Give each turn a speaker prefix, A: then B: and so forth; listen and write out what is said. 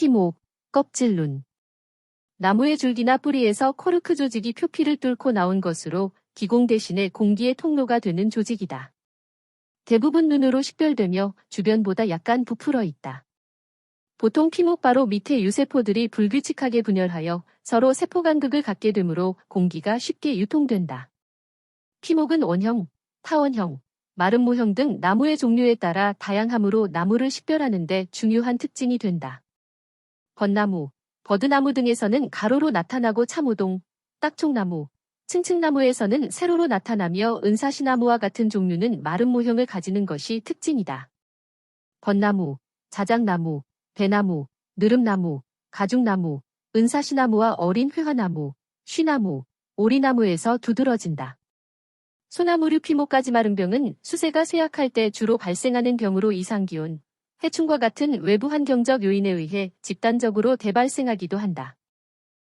A: 피목, 껍질룬. 나무의 줄기나 뿌리에서 코르크 조직이 표피를 뚫고 나온 것으로 기공 대신에 공기의 통로가 되는 조직이다. 대부분 눈으로 식별되며 주변보다 약간 부풀어 있다. 보통 피목바로 밑에 유세포들이 불규칙하게 분열하여 서로 세포 간극을 갖게 되므로 공기가 쉽게 유통된다. 피목은 원형, 타원형, 마른 모형 등 나무의 종류에 따라 다양함으로 나무를 식별하는 데 중요한 특징이 된다. 벚나무, 버드나무 등에서는 가로로 나타나고 참우동, 딱총나무, 층층나무에서는 세로로 나타나며 은사시나무와 같은 종류는 마른 모형을 가지는 것이 특징이다. 벚나무, 자작나무, 배나무, 느릅나무, 가죽나무, 은사시나무와 어린 회화나무, 쉬나무, 오리나무에서 두드러진다. 소나무류 피모까지 마른 병은 수세가 쇠약할 때 주로 발생하는 병으로 이상기온, 해충과 같은 외부 환경적 요인에 의해 집단적으로 대발생하기도 한다.